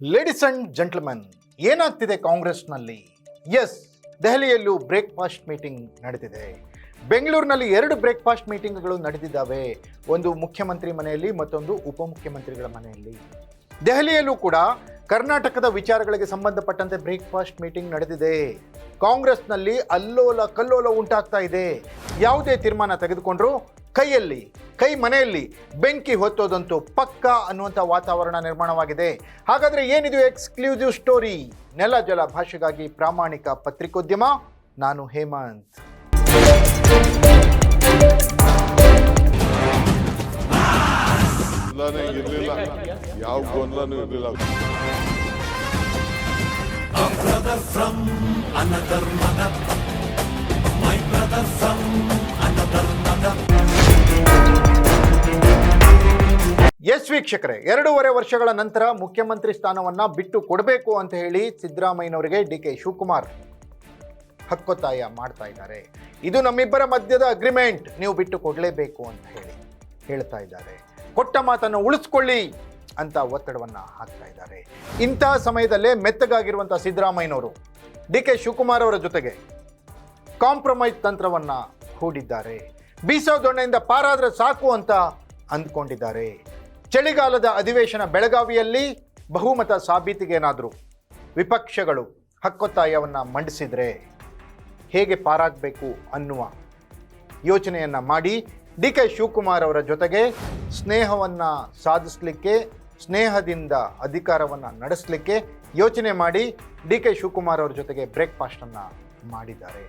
Ladies and gentleman ಏನಾಗ್ತಿದೆ ಕಾಂಗ್ರೆಸ್ನಲ್ಲಿ? S ದೆಹಲಿಯಲ್ಲೂ breakfast meeting ನಡೆದಿದೆ ಬೆಂಗಳೂರಿನಲ್ಲಿ ಎರಡು ಬ್ರೇಕ್ಫಾಸ್ಟ್ ಮೀಟಿಂಗ್ಗಳು ನಡೆದಿದ್ದಾವೆ ಒಂದು ಮುಖ್ಯಮಂತ್ರಿ ಮನೆಯಲ್ಲಿ, ಮತ್ತೊಂದು ಉಪಮುಖ್ಯಮಂತ್ರಿಗಳ ಮನೆಯಲ್ಲಿ. ದೆಹಲಿಯಲ್ಲೂ ಕೂಡ ಕರ್ನಾಟಕದ ವಿಚಾರಗಳಿಗೆ ಸಂಬಂಧಪಟ್ಟಂತೆ ಬ್ರೇಕ್ಫಾಸ್ಟ್ ಮೀಟಿಂಗ್ ನಡೆದಿದೆ ಕಾಂಗ್ರೆಸ್ನಲ್ಲಿ ಅಲ್ಲೋಲ ಕಲ್ಲೋಲ ಉಂಟಾಗ್ತಾ ಇದೆ. ಯಾವುದೇ ತೀರ್ಮಾನ ತೆಗೆದುಕೊಂಡ್ರು ಕೈಯಲ್ಲಿ ಕೈ ಮನೆಯಲ್ಲಿ ಬೆಂಕಿ ಹೊತ್ತೋದಂತೂ ಪಕ್ಕ ಅನ್ನುವಂಥ ವಾತಾವರಣ ನಿರ್ಮಾಣವಾಗಿದೆ. ಹಾಗಾದರೆ ಏನಿದು ಎಕ್ಸ್ಕ್ಲೂಸಿವ್ ಸ್ಟೋರಿ ನೆಲ ಜಲ ಭಾಷೆಗಾಗಿ ಪ್ರಾಮಾಣಿಕ ಪತ್ರಿಕೋದ್ಯಮ ನಾನು ಹೇಮಂತ್. ಇರಲಿಲ್ಲ. ಯಾವ ಗೊಂದಲನೂ ಇರಲಿಲ್ಲ. ಎಸ್ ವೀಕ್ಷಕರೇ, ಎರಡೂವರೆ ವರ್ಷಗಳ ನಂತರ ಮುಖ್ಯಮಂತ್ರಿ ಸ್ಥಾನವನ್ನ ಬಿಟ್ಟು ಕೊಡಬೇಕು ಅಂತ ಹೇಳಿ ಸಿದ್ದರಾಮಯ್ಯನವರಿಗೆ ಡಿ ಕೆ ಶಿವಕುಮಾರ್ ಹಕ್ಕೊತ್ತಾಯ ಮಾಡ್ತಾ ಇದ್ದಾರೆ. ಇದು ನಮ್ಮಿಬ್ಬರ ಮಧ್ಯದ ಅಗ್ರಿಮೆಂಟ್ ನೀವು ಬಿಟ್ಟು ಕೊಡಲೇಬೇಕು ಅಂತ ಹೇಳಿ ಹೇಳ್ತಾ ಇದ್ದಾರೆ. ಕೊಟ್ಟ ಮಾತನ್ನು ಉಳಿಸ್ಕೊಳ್ಳಿ ಅಂತ ಒತ್ತಡವನ್ನು ಹಾಕ್ತಾ ಇದ್ದಾರೆ. ಇಂಥ ಸಮಯದಲ್ಲೇ ಮೆತ್ತಗಾಗಿರುವಂಥ ಸಿದ್ದರಾಮಯ್ಯನವರು, ಡಿ ಕೆ ಶಿವಕುಮಾರ್ ಅವರ ಜೊತೆಗೆ ಕಾಂಪ್ರಮೈಸ್ ತಂತ್ರವನ್ನು ಹೂಡಿದ್ದಾರೆ. ಬೀಸೋ ದೊಣ್ಣೆಯಿಂದ ಪಾರಾದರೆ ಸಾಕು ಅಂತ ಅಂದ್ಕೊಂಡಿದ್ದಾರೆ. ಚಳಿಗಾಲದ ಅಧಿವೇಶನ ಬೆಳಗಾವಿಯಲ್ಲಿ ಬಹುಮತ ಸಾಬೀತಿಗೇನಾದರೂ ವಿಪಕ್ಷಗಳು ಹಕ್ಕೊತ್ತಾಯವನ್ನು ಮಂಡಿಸಿದರೆ ಹೇಗೆ ಪಾರಾಗಬೇಕು ಅನ್ನುವ ಯೋಚನೆಯನ್ನು ಮಾಡಿ ಡಿ ಕೆ ಶಿವಕುಮಾರ್ ಅವರ ಜೊತೆಗೆ ಸ್ನೇಹವನ್ನು ಸಾಧಿಸಲಿಕ್ಕೆ, ಸ್ನೇಹದಿಂದ ಅಧಿಕಾರವನ್ನು ನಡೆಸಲಿಕ್ಕೆ ಯೋಚನೆ ಮಾಡಿ ಡಿ ಕೆ ಶಿವಕುಮಾರ್ ಅವರ ಜೊತೆಗೆ ಬ್ರೇಕ್ಫಾಸ್ಟನ್ನು ಮಾಡಿದ್ದಾರೆ.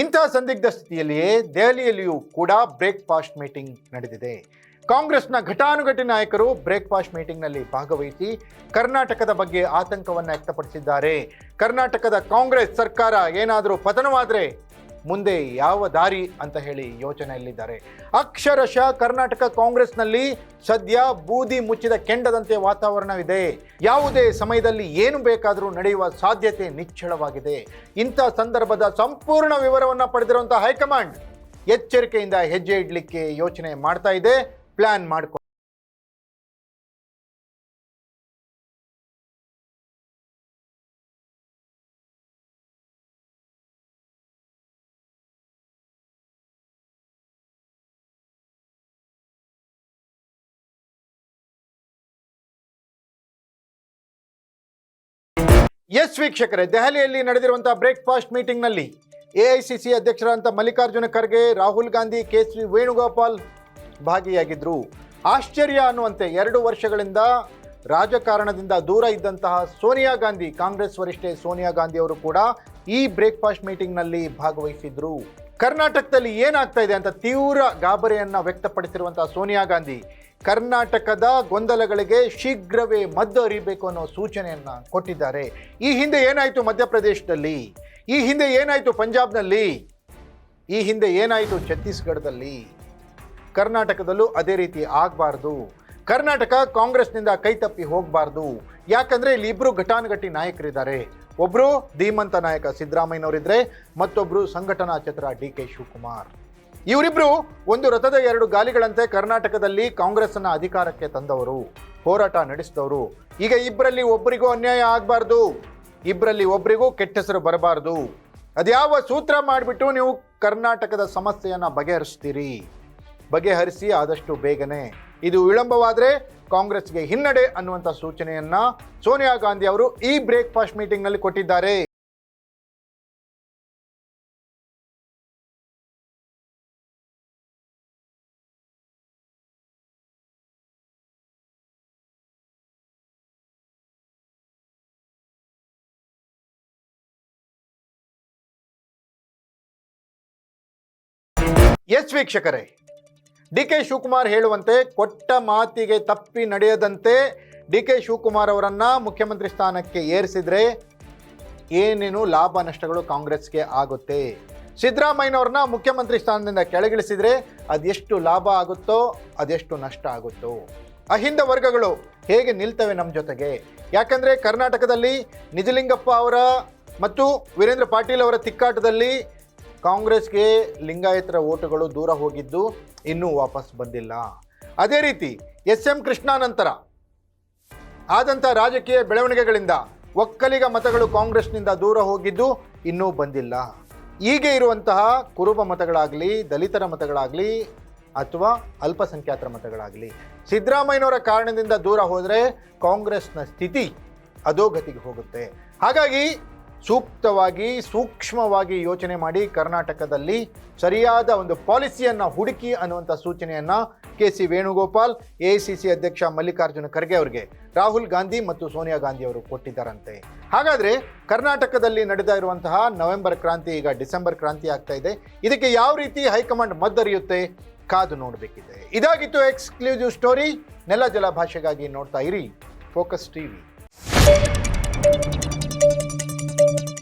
ಇಂತಹ ಸಂದಿಗ್ಧ ಸ್ಥಿತಿಯಲ್ಲಿಯೇ ದೆಹಲಿಯಲ್ಲಿಯೂ ಕೂಡ ಬ್ರೇಕ್ಫಾಸ್ಟ್ ಮೀಟಿಂಗ್ ನಡೆದಿದೆ. ಕಾಂಗ್ರೆಸ್ನ ಘಟಾನುಘಟಿ ನಾಯಕರು ಬ್ರೇಕ್ಫಾಸ್ಟ್ ಮೀಟಿಂಗ್ನಲ್ಲಿ ಭಾಗವಹಿಸಿ ಕರ್ನಾಟಕದ ಬಗ್ಗೆ ಆತಂಕವನ್ನು ವ್ಯಕ್ತಪಡಿಸಿದ್ದಾರೆ. ಕರ್ನಾಟಕದ ಕಾಂಗ್ರೆಸ್ ಸರ್ಕಾರ ಏನಾದರೂ ಪತನವಾದರೆ ಮುಂದೆ ಯಾವ ದಾರಿ ಅಂತ ಹೇಳಿ ಯೋಚನೆಯಲ್ಲಿದ್ದಾರೆ. ಅಕ್ಷರಶಃ ಕರ್ನಾಟಕ ಕಾಂಗ್ರೆಸ್ನಲ್ಲಿ ಸದ್ಯ ಬೂದಿ ಮುಚ್ಚಿದ ಕೆಂಡದಂತೆ ವಾತಾವರಣವಿದೆ. ಯಾವುದೇ ಸಮಯದಲ್ಲಿ ಏನು ಬೇಕಾದರೂ ನಡೆಯುವ ಸಾಧ್ಯತೆ ನಿಚ್ಚಳವಾಗಿದೆ. ಇಂಥ ಸಂದರ್ಭದ ಸಂಪೂರ್ಣ ವಿವರವನ್ನು ಪಡೆದಿರುವಂಥ ಹೈಕಮಾಂಡ್ ಎಚ್ಚರಿಕೆಯಿಂದ ಹೆಜ್ಜೆ ಇಡಲಿಕ್ಕೆ ಯೋಚನೆ ಮಾಡ್ತಾ ಇದೆ. ಪ್ಲಾನ್ ಮಾಡ್ಕೊ ಎಸ್ ವೀಕ್ಷಕರೇ, ದೆಹಲಿಯಲ್ಲಿ ನಡೆದಿರುವಂತಹ ಬ್ರೇಕ್ಫಾಸ್ಟ್ ಮೀಟಿಂಗ್ನಲ್ಲಿ ಎಐಸಿಸಿ ಅಧ್ಯಕ್ಷರಾದಂಥ ಮಲ್ಲಿಕಾರ್ಜುನ ಖರ್ಗೆ, ರಾಹುಲ್ ಗಾಂಧಿ ಕೆ ಸಿ ವೇಣುಗೋಪಾಲ್ ಭಾಗಿಯಾಗಿದ್ದರು ಆಶ್ಚರ್ಯ ಅನ್ನುವಂತೆ ಎರಡು ವರ್ಷಗಳಿಂದ ರಾಜಕಾರಣದಿಂದ ದೂರ ಇದ್ದಂತಹ ಸೋನಿಯಾ ಗಾಂಧಿ, ಕಾಂಗ್ರೆಸ್ ವರಿಷ್ಠೆ ಸೋನಿಯಾ ಗಾಂಧಿ ಅವರು ಕೂಡ ಈ ಬ್ರೇಕ್ಫಾಸ್ಟ್ ಮೀಟಿಂಗ್ನಲ್ಲಿ ಭಾಗವಹಿಸಿದ್ರು. ಕರ್ನಾಟಕದಲ್ಲಿ ಏನಾಗ್ತಾ ಇದೆ ಅಂತ ತೀವ್ರ ಗಾಬರಿಯನ್ನ ವ್ಯಕ್ತಪಡಿಸಿರುವಂತಹ ಸೋನಿಯಾ ಗಾಂಧಿ ಕರ್ನಾಟಕದ ಗೊಂದಲಗಳಿಗೆ ಶೀಘ್ರವೇ ಮದ್ದು ಅರಿಬೇಕು ಅನ್ನೋ ಸೂಚನೆಯನ್ನು ಕೊಟ್ಟಿದ್ದಾರೆ. ಈ ಹಿಂದೆ ಏನಾಯಿತು ಮಧ್ಯಪ್ರದೇಶದಲ್ಲಿ? ಈ ಹಿಂದೆ ಏನಾಯಿತು ಪಂಜಾಬ್ನಲ್ಲಿ? ಈ ಹಿಂದೆ ಏನಾಯಿತು ಛತ್ತೀಸ್ಗಢದಲ್ಲಿ? ಕರ್ನಾಟಕದಲ್ಲೂ ಅದೇ ರೀತಿ ಆಗಬಾರ್ದು. ಕರ್ನಾಟಕ ಕಾಂಗ್ರೆಸ್ನಿಂದ ಕೈತಪ್ಪಿ ಹೋಗಬಾರ್ದು. ಯಾಕಂದರೆ ಇಲ್ಲಿ ಇಬ್ಬರು ಘಟಾನುಘಟಿ ನಾಯಕರಿದ್ದಾರೆ. ಒಬ್ಬರು ಧೀಮಂತ ನಾಯಕ ಸಿದ್ದರಾಮಯ್ಯನವರಿದ್ದರೆ ಮತ್ತೊಬ್ಬರು ಸಂಘಟನಾ ಚತ್ರ ಡಿ ಕೆ ಶಿವಕುಮಾರ್. ಇವರಿಬ್ರು ಒಂದು ರಥದ ಎರಡು ಗಾಲಿಗಳಂತೆ ಕರ್ನಾಟಕದಲ್ಲಿ ಕಾಂಗ್ರೆಸ್ನ ಅಧಿಕಾರಕ್ಕೆ ತಂದವರು. ಹೋರಾಟ ನಡೆಸಿದವರು. ಈಗ ಇಬ್ಬರಲ್ಲಿ ಒಬ್ಬರಿಗೂ ಅನ್ಯಾಯ ಆಗಬಾರ್ದು. ಇಬ್ಬರಲ್ಲಿ ಒಬ್ಬರಿಗೂ ಕೆಟ್ಟ ಹೆಸರು ಬರಬಾರ್ದು. ಅದ್ಯಾವ ಸೂತ್ರ ಮಾಡಿಬಿಟ್ಟು ನೀವು ಕರ್ನಾಟಕದ ಸಮಸ್ಯೆಯನ್ನು ಬಗೆಹರಿಸ್ತೀರಿ? ಬಗೆಹರಿಸಿ ಆದಷ್ಟು ಬೇಗನೆ. ಇದು ವಿಳಂಬವಾದರೆ ಕಾಂಗ್ರೆಸ್ಗೆ ಹಿನ್ನಡೆ ಅನ್ನುವಂಥ ಸೂಚನೆಯನ್ನ ಸೋನಿಯಾ ಗಾಂಧಿ ಅವರು ಈ ಬ್ರೇಕ್ಫಾಸ್ಟ್ ಮೀಟಿಂಗ್ನಲ್ಲಿ ಕೊಟ್ಟಿದ್ದಾರೆ. ಎಸ್ ವೀಕ್ಷಕರೇ, ಡಿ ಕೆ ಶಿವಕುಮಾರ್ ಹೇಳುವಂತೆ ಕೊಟ್ಟ ಮಾತಿಗೆ ತಪ್ಪಿ ನಡೆಯದಂತೆ ಡಿ ಕೆ ಶಿವಕುಮಾರ್ ಅವರನ್ನ ಮುಖ್ಯಮಂತ್ರಿ ಸ್ಥಾನಕ್ಕೆ ಏರಿಸಿದ್ರೆ ಏನೇನು ಲಾಭ ನಷ್ಟಗಳು ಕಾಂಗ್ರೆಸ್ಗೆ ಆಗುತ್ತೆ? ಸಿದ್ದರಾಮಯ್ಯನವ್ರನ್ನ ಮುಖ್ಯಮಂತ್ರಿ ಸ್ಥಾನದಿಂದ ಕೆಳಗಿಳಿಸಿದ್ರೆ ಅದೆಷ್ಟು ಲಾಭ ಆಗುತ್ತೋ ಅದೆಷ್ಟು ನಷ್ಟ ಆಗುತ್ತೋ? ಅಹಿಂದ ವರ್ಗಗಳು ಹೇಗೆ ನಿಲ್ತವೆ ನಮ್ಮ ಜೊತೆಗೆ? ಯಾಕಂದರೆ ಕರ್ನಾಟಕದಲ್ಲಿ ನಿಜಲಿಂಗಪ್ಪ ಅವರ ಮತ್ತು ವೀರೇಂದ್ರ ಪಾಟೀಲ್ ಅವರ ತಿಕ್ಕಾಟದಲ್ಲಿ ಕಾಂಗ್ರೆಸ್ಗೆ ಲಿಂಗಾಯತರ ಓಟುಗಳು ದೂರ ಹೋಗಿದ್ದು ಇನ್ನೂ ವಾಪಸ್ ಬಂದಿಲ್ಲ. ಅದೇ ರೀತಿ ಎಸ್ ಎಂ ಕೃಷ್ಣ ನಂತರ ಆದಂಥ ರಾಜಕೀಯ ಬೆಳವಣಿಗೆಗಳಿಂದ ಒಕ್ಕಲಿಗ ಮತಗಳು ಕಾಂಗ್ರೆಸ್ನಿಂದ ದೂರ ಹೋಗಿದ್ದು ಇನ್ನೂ ಬಂದಿಲ್ಲ. ಹೀಗೆ ಇರುವಂತಹ ಕುರುಬ ಮತಗಳಾಗಲಿ, ದಲಿತರ ಮತಗಳಾಗಲಿ ಅಥವಾ ಅಲ್ಪಸಂಖ್ಯಾತರ ಮತಗಳಾಗಲಿ, ಸಿದ್ದರಾಮಯ್ಯನವರ ಕಾರಣದಿಂದ ದೂರ ಹೋದರೆ ಕಾಂಗ್ರೆಸ್ನ ಸ್ಥಿತಿ ಅಧೋಗತಿಗೆ ಹೋಗುತ್ತೆ. ಹಾಗಾಗಿ ಸೂಕ್ತವಾಗಿ, ಸೂಕ್ಷ್ಮವಾಗಿ ಯೋಚನೆ ಮಾಡಿ ಕರ್ನಾಟಕದಲ್ಲಿ ಸರಿಯಾದ ಒಂದು ಪಾಲಿಸಿಯನ್ನು ಹುಡುಕಿ ಅನ್ನುವಂಥ ಸೂಚನೆಯನ್ನು K C Venugopal, A C ಅಧ್ಯಕ್ಷ ಮಲ್ಲಿಕಾರ್ಜುನ ಖರ್ಗೆ ಅವರಿಗೆ ರಾಹುಲ್ ಗಾಂಧಿ ಮತ್ತು ಸೋನಿಯಾ ಗಾಂಧಿ ಅವರು ಕೊಟ್ಟಿದ್ದಾರಂತೆ. ಹಾಗಾದರೆ ಕರ್ನಾಟಕದಲ್ಲಿ ನಡೆದಾ ಇರುವಂತಹ ನವೆಂಬರ್ ಕ್ರಾಂತಿ ಈಗ ಡಿಸೆಂಬರ್ ಕ್ರಾಂತಿ ಆಗ್ತಾ ಇದೆ. ಇದಕ್ಕೆ ಯಾವ ರೀತಿ ಹೈಕಮಾಂಡ್ ಮದ್ದರಿಯುತ್ತೆ ಕಾದು ನೋಡಬೇಕಿದೆ. ಇದಾಗಿತ್ತು ಎಕ್ಸ್ಕ್ಲೂಸಿವ್ ಸ್ಟೋರಿ ನೆಲ ಜಲ ಭಾಷೆಗಾಗಿ ನೋಡ್ತಾ ಇರಿ. Focus TV